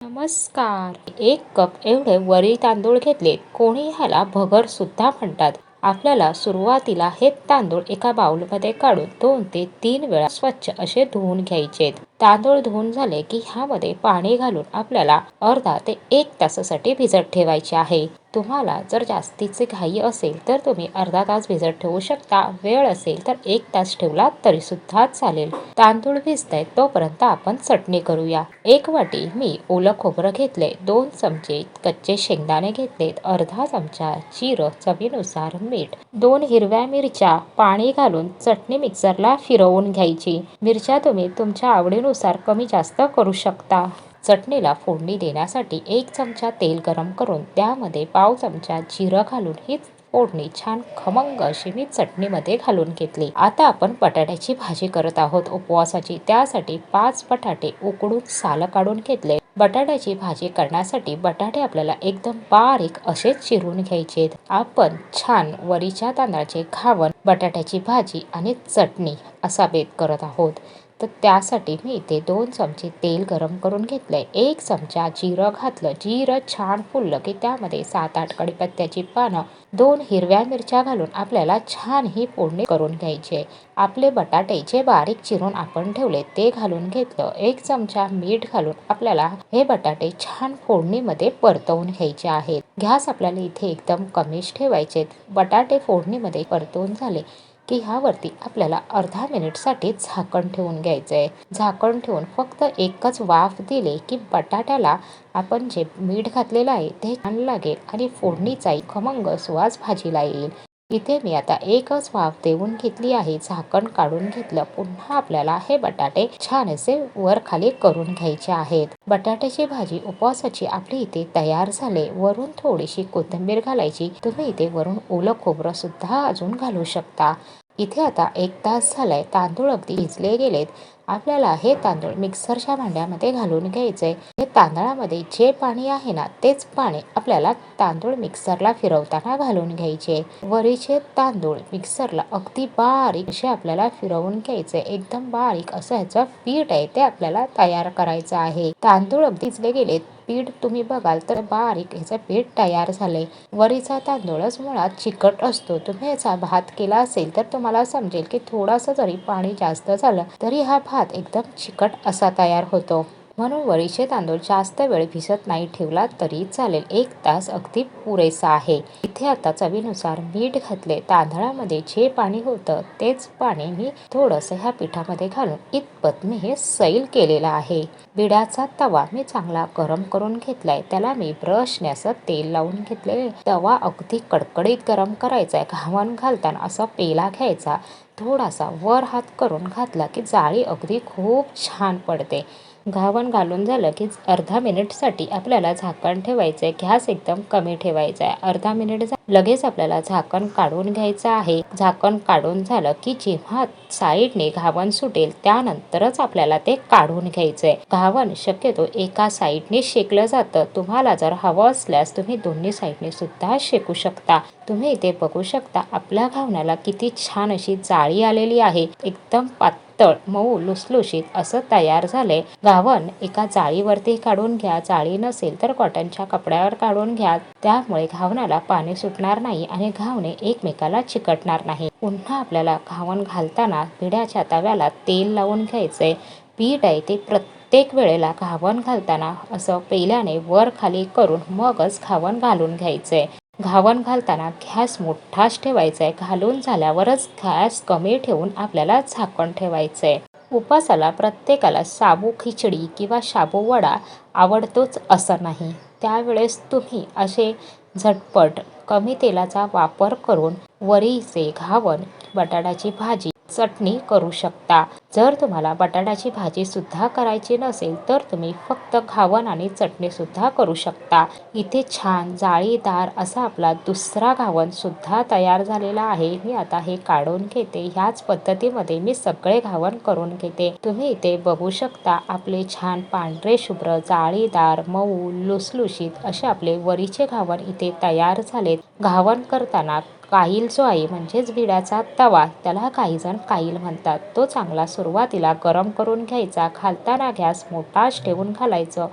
नमस्कार. एक कप एवढे वरील तांदूळ घेतले कोणी ह्याला भगर सुद्धा म्हणतात. आपल्याला सुरुवातीला हे तांदूळ एका बाउलमध्ये काढून दोन ते तीन वेळा स्वच्छ असे धुवून घ्यायचे तांदूळ धुवून झाले की ह्यामध्ये पाणी घालून आपल्याला अर्धा ते एक तासासाठी भिजत ठेवायचे आहे. तुम्हाला जर जास्तीचे घाई असेल तर तुम्ही अर्धा तास भिजत ठेवू शकता. वेळ असेल तर एक तास ठेवला तरी सुद्धा चालेल. तांदूळ भिजतायत तोपर्यंत आपण चटणी करूया. एक वाटी मी ओलं खोबरं घेतले. दोन चमचे कच्चे शेंगदाणे घेतलेत. अर्धा चमचा जिरं. चवीनुसार मीठ. दोन हिरव्या मिरच्या. पाणी घालून चटणी मिक्सरला फिरवून घ्यायची. मिरच्या तुम्ही तुमच्या आवडीनुसार कमी जास्त करू शकता. चटणीला फोडणी देण्यासाठी एक चमचा तेल गरम करून त्यामध्ये पाव चमचा जिरं घालून ही फोडणी छान खमंग अशी मी चटणीमध्ये घालून घेतली. आता आपण बटाट्याची भाजी करत आहोत उपवासाची. त्यासाठी पाच बटाटे उकडून सालं काढून घेतले. बटाट्याची भाजी करण्यासाठी बटाटे आपल्याला एकदम बारीक असे चिरून घ्यायचे आपण छान वरीच्या तांदळाचे घावण बटाट्याची भाजी आणि चटणी असा बेत करत आहोत. तर त्यासाठी मी इथे दोन चमचे तेल गरम करून घेतलंय. एक चमचा जिरं घातलं. जिरं छान फुललं की त्यामध्ये सात आठ कडीपत्त्याची पानं दोन हिरव्या मिरच्या घालून आपल्याला छान ही फोडणी करून घ्यायची. आपले बटाटे जे बारीक चिरून आपण ठेवले ते घालून घेतलं. एक चमचा मीठ घालून आपल्याला हे बटाटे छान फोडणीमध्ये परतवून घ्यायचे आहेत. गॅस आपल्याला इथे एकदम कमीच ठेवायचे बटाटे फोडणीमध्ये परतवून झाले. की ह्यावरती आपल्याला अर्धा मिनिटसाठी झाकण ठेवून घ्यायचं आहे झाकण ठेवून फक्त एकच वाफ दिले की बटाट्याला आपण जे मीठ घातलेलं आहे ते छान लागेल आणि फोडणीचाही खमंग सुवास भाजीला येईल. इथे मी आता एकच वाफ देऊन घेतली आहे. झाकण काढून घेतलं. पुन्हा आपल्याला हे बटाटे छान असे वर खाली करून घ्यायचे आहेत. बटाट्याची भाजी उपवासाची आपली इथे तयार झाले. वरून थोडीशी कोथिंबीर घालायची. तुम्ही इथे वरून ओलं खोबरं सुद्धा अजून घालू शकता. इथे आता एक तास झालाय. तांदूळ अगदी भिजले गेलेत. आपल्याला हे तांदूळ मिक्सरच्या भांड्यामध्ये घालून घ्यायचे हे तांदळामध्ये जे पाणी आहे ना तेच पाणी आपल्याला तांदूळ मिक्सरला फिरवताना घालून घ्यायचे. वरीचे तांदूळ मिक्सरला अगदी बारीक असे आपल्याला फिरवून घ्यायचे. एकदम बारीक असं ह्याचं पीठ आहे ते आपल्याला तयार करायचं आहे. तांदूळ अगदी गेले पीठ तुम्ही बघाल तर बारीक ह्याचं पीठ तयार झालंय. वरीचा तांदूळच मुळात चिकट असतो. तुम्ही याचा भात केला असेल तर तुम्हाला समजेल की थोडासा जरी पाणी जास्त झालं तरी हा भात एकदम चिकट असा तयार होतो. म्हणून वरीचे तांदूळ जास्त वेळ भिजत नाही ठेवला तरी चालेल. एक तास अगदी पुरेसा आहे. इथे आता चवीनुसार मीठ घातले. तांदळामध्ये जे पाणी होतं तेच पाणी मी थोडंसं ह्या पिठामध्ये घालून इतपत मी हे सैल केलेलं आहे. बिडाचा तवा मी चांगला गरम करून घेतलाय. त्याला मी ब्रशने असं तेल लावून घेतले तवा अगदी कडकडीत गरम करायचा आहे घावण घालताना असा पेला घ्यायचा. थोडासा वर हात करून घातला की जाळी अगदी खूप छान पडते. घावण घालून झालं की अर्धा मिनिटसाठी आपल्याला झाकण ठेवायचं आहे गॅस एकदम कमी ठेवायचा आहे अर्धा मिनिट लगेच आपल्याला झाकण काढून घ्यायचं आहे. झाकण काढून झालं की जेव्हा साईडने घावण सुटेल त्यानंतरच आपल्याला ते काढून घ्यायचंय. घावण शक्यतो एका साईडने शेकलं जातं. तुम्हाला जर हवं असल्यास तुम्ही दोन्ही साईडने सुद्धा शेकू शकता. तुम्ही इथे बघू शकता आपल्या घावण्याला किती छान अशी जाळी आलेली आहे. एकदम पातळ तळ मऊ लुसलुशीत असं तयार झालंय. घावण एका जाळीवरती काढून घ्या. जाळी नसेल तर कॉटनच्या कपड्यावर काढून घ्या. त्यामुळे घावणाला पाणी सुटणार नाही आणि घावणे एकमेकाला चिकटणार नाही. पुन्हा आपल्याला घावण घालताना पिढ्याच्या तव्याला तेल लावून घ्यायचंय. पीठ आहे ते प्रत्येक वेळेला घावण घालताना असं पेल्याने वर खाली करून मगच घावण घालून घ्यायचंय. घावण घालताना गॅस मोठाच ठेवायचा आहे घालून झाल्यावरच गॅस कमी ठेवून आपल्याला झाकण ठेवायचं आहे उपासाला प्रत्येकाला साबू खिचडी किंवा शाबू वडा आवडतोच असं नाही. त्यावेळेस तुम्ही असे झटपट कमी तेलाचा वापर करून वरीचे घावण बटाट्याची भाजी चटणी करू शकता. जर तुम्हाला बटाट्याची भाजी सुद्धा करायची नसेल तर तुम्ही फक्त घावण आणि चटणी सुद्धा करू शकता. इथे छान जाळीदार असा आपला दुसरा घावण सुद्धा तयार झालेला आहे. मी आता हे काढून घेते. ह्याच पद्धतीमध्ये मी सगळे घावण करून घेते. तुम्ही इथे बघू शकता आपले छान पांढरे शुभ्र जाळीदार मऊ लुसलुशीत असे आपले वरीचे घावण इथे तयार झालेत. घावण करताना काईल जो आहे म्हणजेच भिड्याचा तवा त्याला काही जण काईल म्हणतात. तो चांगला सुरुवातीला गरम करून घ्यायचा घालताना गॅस मोठाच ठेवून घालायचं.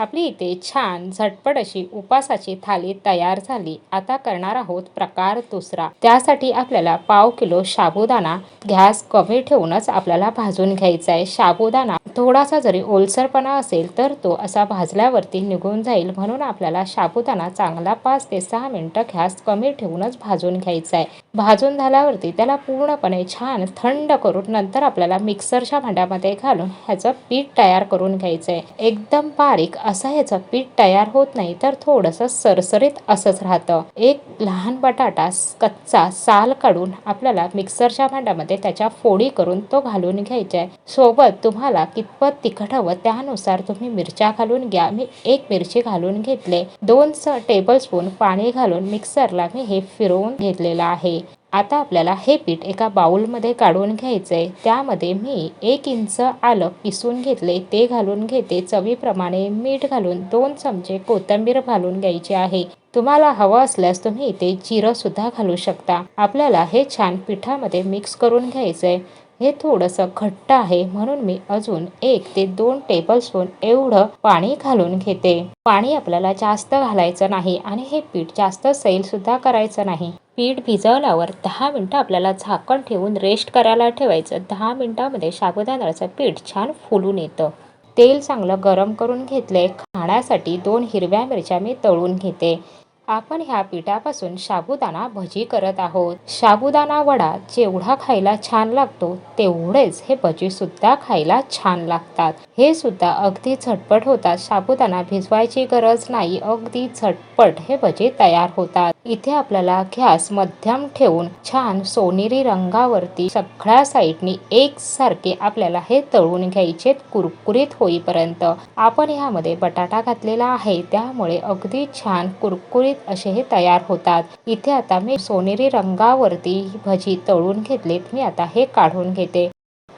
आपली इथे छान झटपट अशी उपासाची थाली तयार झाली. आता करणार आहोत प्रकार दुसरा. त्यासाठी आपल्याला पाव किलो साबुदाणा गॅस कमी ठेवूनच आपल्याला भाजून घ्यायचा आहे साबुदाणा थोडासा जरी ओलसरपणा असेल तर तो असा भाजल्यावरती निघून जाईल. म्हणून आपल्याला साबुदाणा चांगला पाच ते सहा मिनिटं गॅस कमी ठेवूनच भाजून घ्यायचा आहे भाजून झाल्यावरती त्याला पूर्णपणे छान थंड करून नंतर आपल्याला मिक्सरच्या भांड्यामध्ये घालून ह्याचं पीठ तयार करून घ्यायचं आहे एकदम बारीक असं ह्याचं पीठ तयार होत नाही तर थोडंसं सरसरीत असंच राहतं. एक लहान बटाटा कच्चा साल काढून आपल्याला मिक्सरच्या भांड्यामध्ये त्याच्या फोडी करून तो घालून घ्यायचा आहे सोबत तुम्हाला कितपत तिखट हवं त्यानुसार तुम्ही मिरच्या घालून घ्या. मी एक मिरची घालून घेतले. दोन टेबल स्पून पाणी घालून मिक्सरला मी हे फिरवून घेतलेलं आहे. आता आपल्याला हे पीठ एका बाउलमध्ये काढून घ्यायचं आहे त्यामध्ये मी एक इंच आलं किसून घेतले. ते घालून घेते. चवीप्रमाणे मीठ घालून दोन चमचे कोथिंबीर घालून घ्यायची आहे. तुम्हाला हवं असल्यास तुम्ही इथे जिरं सुद्धा घालू शकता. आपल्याला हे छान पिठामध्ये मिक्स करून घ्यायचं आहे हे थोडंसं घट्ट आहे म्हणून मी अजून एक ते दोन टेबलस्पून एवढं पाणी घालून घेते. पाणी आपल्याला जास्त घालायचं नाही आणि हे पीठ जास्त सैल सुद्धा करायचं नाही. पीठ भिजवल्यावर दहा मिनटं आपल्याला झाकण ठेवून रेस्ट करायला ठेवायचं. दहा मिनटामध्ये साबुदाण्याचं पीठ छान फुलून येतं. तेल चांगलं गरम करून घेतलंय खाण्यासाठी दोन हिरव्या मिरच्या मी तळून घेते. आपण ह्या पिठापासून साबुदाणा भजी करत आहोत. साबुदाणा वडा जेवढा खायला छान लागतो तेवढेच हे भजी सुद्धा खायला छान लागतात. हे सुद्धा अगदी झटपट होतात. साबुदाणा भिजवायची गरज नाही. अगदी झट झटपट हे भजी तयार होतात. इथे आपल्याला गॅस मध्यम ठेवून छान सोनेरी रंगावरती सगळ्या साईडनी एकसारखे आपल्याला हे तळून घ्यायचे कुरकुरीत होईपर्यंत. आपण ह्यामध्ये बटाटा घातलेला आहे त्यामुळे अगदी छान कुरकुरीत असे हे तयार होतात. इथे आता मी सोनेरी रंगावरती भजी तळून घेतलीत मी आता हे काढून घेते.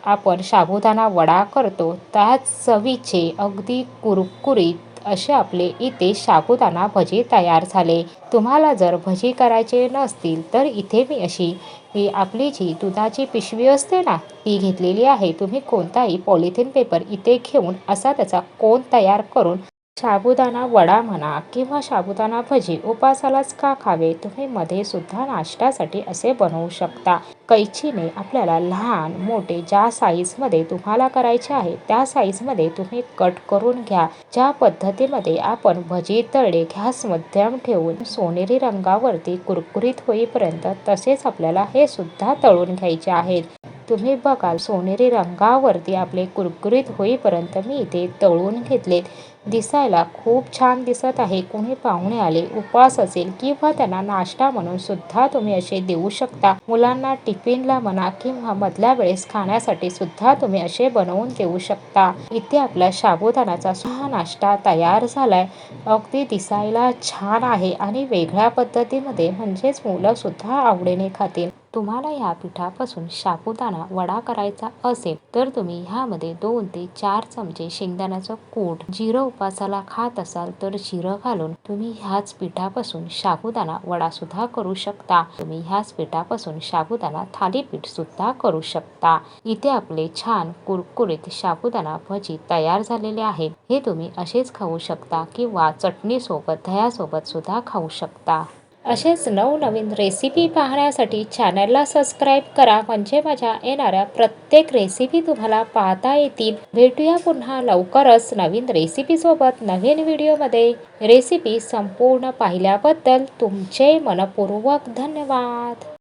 आपण साबुदाणा वडा करतो त्याच चवीचे अगदी कुरकुरीत असे आपले इथे साबुदाणा भजे तयार झाले. तुम्हाला जर भजी करायचे नसतील तर इथे मी अशी ही आपली जी दुधाची पिशवी असते ना ती घेतलेली आहे. तुम्ही कोणताही पॉलिथिन पेपर इथे घेऊन असा त्याचा कोन तयार करून साबुदाणा वडा म्हणा किंवा साबुदाणा भजी उपासालाच का खावे? तुम्ही मध्ये सुद्धा नाश्त्यासाठी असे बनवू शकता. कैचीने आपल्याला लहान मोठे ज्या साईजमध्ये तुम्हाला करायचे आहे त्या साईजमध्ये तुम्ही कट करून घ्या. ज्या पद्धतीमध्ये आपण भजी तळले गॅस मध्यम ठेवून सोनेरी रंगावरती कुरकुरीत होईपर्यंत तसेच आपल्याला हे सुद्धा तळून घ्यायचे आहेत. तुम्ही बघाल सोनेरी रंगावरती आपले कुरकुरीत होईपर्यंत मी इथे तळून घेतलेत दिसायला खूप छान दिसत आहे. कोणी पाहुणे आले उपवास असेल किंवा त्यांना नाश्ता म्हणून सुद्धा तुम्ही असे देऊ शकता. मुलांना टिफिनला म्हणा किंवा मधल्या वेळेस खाण्यासाठी सुद्धा तुम्ही असे बनवून देऊ शकता. इथे आपला साबुदाणाचा हा नाश्ता तयार झालाय. अगदी दिसायला छान आहे आणि वेगळ्या पद्धतीमध्ये म्हणजेच मुलं सुद्धा आवडीने खातील. तुम्हाला ह्या पिठापासून शाबुदाणा वडा करायचा असेल तर तुम्ही ह्यामध्ये दोन ते चार चमचे शेंगदाण्याचं कूट जिरं उपासाला खात असाल तर जिरं घालून तुम्ही ह्याच पिठापासून शाबुदाणा वडा सुद्धा करू शकता. तुम्ही ह्याच पिठापासून शाबुदाणा थालीपीठ सुद्धा करू शकता. इथे आपले छान कुरकुरीत शाबुदाणा भजी तयार झालेले आहे. हे तुम्ही असेच खाऊ शकता किंवा चटणी सोबत दह्यासोबत सुद्धा खाऊ शकता. असेच नवनवीन रेसिपी पाहण्यासाठी चॅनलला सबस्क्राईब करा. म्हणजे माझ्या येणाऱ्या प्रत्येक रेसिपी तुम्हाला पाहता येतील. भेटूया पुन्हा लवकरच नवीन रेसिपीसोबत नवीन व्हिडिओमध्ये रेसिपी संपूर्ण पाहिल्याबद्दल तुमचे मनपूर्वक धन्यवाद.